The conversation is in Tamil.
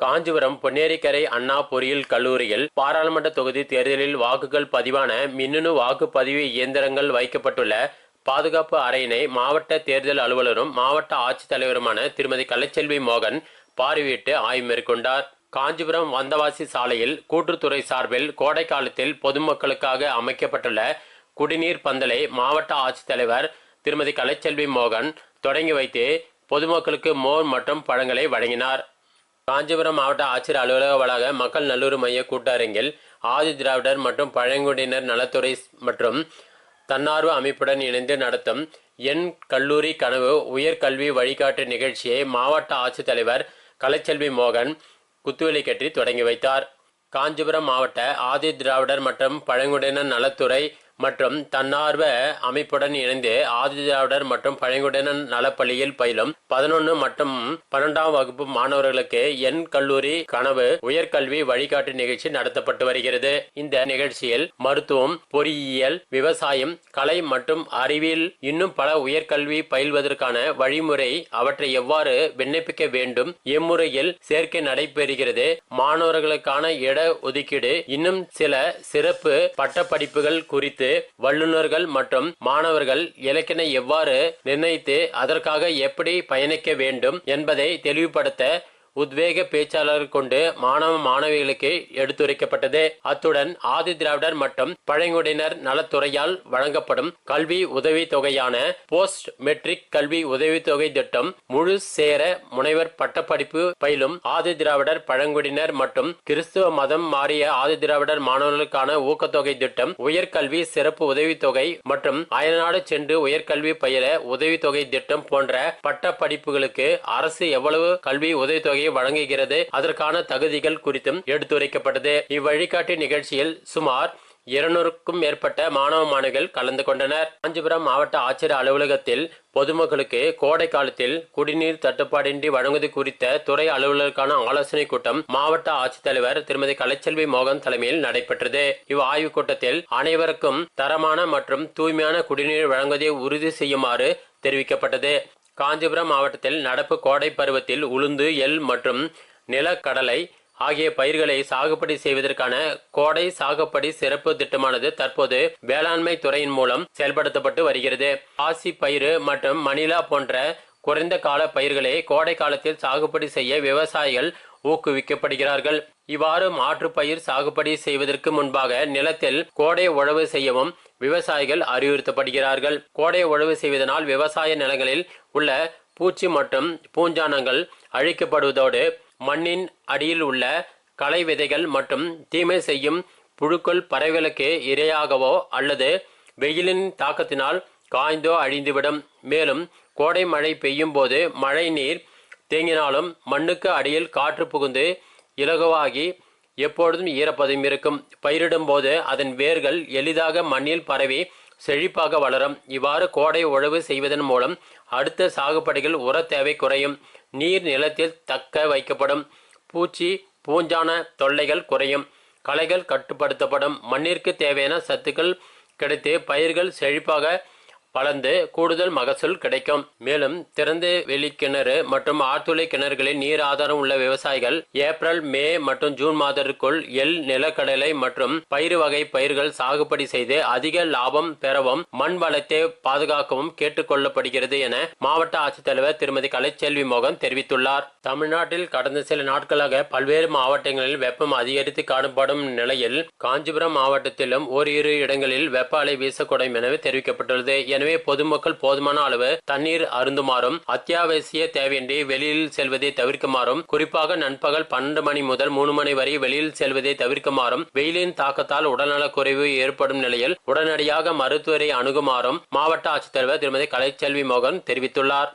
காஞ்சிபுரம் பொன்னேரிக்கரை அண்ணா பொறியியல் கல்லூரியில் பாராளுமன்ற தொகுதி தேர்தலில் வாக்குகள் பதிவான மின்னணு வாக்குப்பதிவு இயந்திரங்கள் வைக்கப்பட்டுள்ள பாதுகாப்பு அறையினை மாவட்ட தேர்தல் அலுவலரும் மாவட்ட ஆட்சித்தலைவருமான திருமதி கலைச்செல்வி மோகன் பார்வையிட்டு ஆய்வு மேற்கொண்டார். காஞ்சிபுரம் வந்தவாசி சாலையில் கூட்டுத்துறை சார்பில் கோடை காலத்தில் பொதுமக்களுக்காக அமைக்கப்பட்டுள்ள குடிநீர் பந்தலை மாவட்ட ஆட்சித்தலைவர் திருமதி கலைச்செல்வி மோகன் தொடங்கி வைத்து பொதுமக்களுக்கு மோர் மற்றும் பழங்களை வழங்கினார். காஞ்சிபுரம் மாவட்ட ஆட்சியர் அலுவலக வளாக மக்கள் நல்லூர் மைய கூட்டரங்கில் ஆதி திராவிடர் மற்றும் பழங்குடியினர் நலத்துறை மற்றும் தன்னார்வ அமைப்புடன் இணைந்து நடத்தும் என் கல்லூரி கனவு உயர்கல்வி வழிகாட்டு நிகழ்ச்சியை மாவட்ட ஆட்சித்தலைவர் கலைச்செல்வி மோகன் குத்துவெளி கட்டி தொடங்கி வைத்தார். காஞ்சிபுரம் மாவட்ட ஆதி திராவிடர் மற்றும் பழங்குடியினர் நலத்துறை மற்றும் தன்னார்வ அமைப்புடன் இணைந்து ஆதிதிராவிடர் மற்றும் பழங்குடியினர் நலப்பள்ளியில் பயிலும் பதினொன்று மற்றும் பன்னெண்டாம் வகுப்பு மாணவர்களுக்கு என் கல்லூரி கனவு உயர்கல்வி வழிகாட்டு நிகழ்ச்சி நடத்தப்பட்டு வருகிறது. இந்த நிகழ்ச்சியில் மருத்துவம் பொறியியல் விவசாயம் கலை மற்றும் அறிவியல் இன்னும் பல உயர்கல்வி பயில்வதற்கான வழிமுறை அவற்றை எவ்வாறு விண்ணப்பிக்க வேண்டும் இம்முறையில் சேர்க்கை நடைபெறுகிறது. மாணவர்களுக்கான இட ஒதுக்கீடு இன்னும் சில சிறப்பு பட்டப்படிப்புகள் குறித்து வல்லுநர்கள் மற்றும் மாணவர்கள் இலக்கினை எவ்வாறு நிர்ணயித்து அதற்காக எப்படி பயணிக்க வேண்டும் என்பதை தெளிவுபடுத்த உத்வேக பேச்சாளர் கொண்டு மாணவ மாணவிகளுக்கு எடுத்துரைக்கப்பட்டது. அத்துடன் ஆதி திராவிடர் மற்றும் பழங்குடியினர் நலத்துறையால் வழங்கப்படும் கல்வி உதவி தொகையான போஸ்ட் மெட்ரிக் கல்வி உதவித்தொகை திட்டம் முழு சேர முனைவர் பட்டப்படிப்பு பயிலும் ஆதி திராவிடர் பழங்குடியினர் மற்றும் கிறிஸ்துவ மதம் மாறிய ஆதி திராவிடர் மாணவர்களுக்கான ஊக்கத்தொகை திட்டம் உயர்கல்வி சிறப்பு உதவித்தொகை மற்றும் அயல்நாடு சென்று உயர்கல்வி பயில உதவித்தொகை திட்டம் போன்ற பட்ட படிப்புகளுக்கு அரசு எவ்வளவு கல்வி உதவித்தொகை தொகையை வழங்குகிறது. அதற்கான தகுதிகள் குறித்தும் எடுத்துரைக்கப்பட்டது. இவ்வழிகாட்டி நிகழ்ச்சியில் சுமார் இருநூறுக்கும் மேற்பட்ட மாணவ மாணவிகள் கலந்து கொண்டனர். காஞ்சிபுரம் மாவட்ட ஆட்சியர் அலுவலகத்தில் பொதுமக்களுக்கு கோடை காலத்தில் குடிநீர் தட்டுப்பாடின்றி வழங்குவது குறித்த துறை அலுவலருக்கான ஆலோசனை கூட்டம் மாவட்ட ஆட்சித்தலைவர் திருமதி கலைச்செல்வி மோகன் தலைமையில் நடைபெற்றது. இவ் ஆய்வுக் கூட்டத்தில் அனைவருக்கும் தரமான மற்றும் தூய்மையான குடிநீர் வழங்குவதை உறுதி செய்யுமாறு தெரிவிக்கப்பட்டது. காஞ்சிபுரம் மாவட்டத்தில் நடப்பு கோடை பருவத்தில் உளுந்து எள் மற்றும் நிலக்கடலை ஆகிய பயிர்களை சாகுபடி செய்வதற்கான கோடை சாகுபடி சிறப்பு திட்டமானது தற்போது வேளாண்மை துறையின் மூலம் செயல்படுத்தப்பட்டு வருகிறது. பாசி பயிறு மற்றும் மணிலா போன்ற குறைந்த கால பயிர்களை கோடை காலத்தில் சாகுபடி செய்ய விவசாயிகள் ஊக்குவிக்கப்படுகிறார்கள். இவ்வாறு மாற்று பயிர் சாகுபடி செய்வதற்கு முன்பாக நிலத்தில் கோடை உழவு செய்யவும் விவசாயிகள் அறிவுறுத்தப்படுகிறார்கள். கோடை உழவு செய்வதனால் விவசாய நிலங்களில் உள்ள பூச்சி மற்றும் பூஞ்சானங்கள் அழிக்கப்படுவதோடு மண்ணின் அடியில் உள்ள களை விதைகள் மற்றும் தீமை செய்யும் புழுக்கள் பறவைகளுக்கு இரையாகவோ அல்லது வெயிலின் தாக்கத்தினால் காய்ந்தோ அழிந்துவிடும். மேலும் கோடை மழை பெய்யும் போது மழை நீர் தேங்கினாலும் மண்ணுக்கு அடியில் காற்று புகுந்து இலகுவாகி எப்பொழுதும் ஈரப்பதம் இருக்கும். பயிரிடும் போது அதன் வேர்கள் எளிதாக மண்ணில் பரவி செழிப்பாக வளரும். இவ்வாறு கோடை உழவு செய்வதன் மூலம் அடுத்த சாகுபடிகள் உர தேவை குறையும். நீர் நிலத்தில் தக்க வைக்கப்படும். பூச்சி பூஞ்சான தொல்லைகள் குறையும். களைகள் கட்டுப்படுத்தப்படும். மண்ணிற்கு தேவையான சத்துக்கள் கிடைத்து பயிர்கள் செழிப்பாக வளர்ந்து கூடுதல் மகசூல் கிடைக்கும். மேலும் திறந்து வெளி கிணறு மற்றும் ஆழ்துளை கிணறுகளில் நீர் ஆதாரம் உள்ள விவசாயிகள் ஏப்ரல் மே மற்றும் ஜூன் மாதத்திற்குள் எள் நிலக்கடலை மற்றும் பயிர் வகை பயிர்கள் சாகுபடி செய்து அதிக லாபம் பெறவும் மண் வளத்தை பாதுகாக்கவும் கேட்டுக்கொள்ளப்படுகிறது என மாவட்ட ஆட்சித்தலைவர் திருமதி கலைச்செல்வி மோகன் தெரிவித்துள்ளார். தமிழ்நாட்டில் கடந்த சில நாட்களாக பல்வேறு மாவட்டங்களில் வெப்பம் அதிகரித்து காணப்படும் நிலையில் காஞ்சிபுரம் மாவட்டத்திலும் ஓரிரு இடங்களில் வெப்ப அலை வீசக்கூடும் என தெரிவிக்கப்பட்டுள்ளது. எனவே பொதுமக்கள் போதுமான அளவு தண்ணீர் அருந்துமாறும் அத்தியாவசிய தேவையின்றி வெளியில் செல்வதை தவிர்க்குமாறும் குறிப்பாக நண்பகல் பன்னெண்டு மணி முதல் மூணு மணி வரை வெளியில் செல்வதை தவிர்க்குமாறும் வெயிலின் தாக்கத்தால் உடல்நலக் குறைவு ஏற்படும் நிலையில் உடனடியாக மருத்துவரை அணுகுமாறும் மாவட்ட ஆட்சித்தலைவர் திருமதி கலைச்செல்வி மோகன் தெரிவித்துள்ளார்.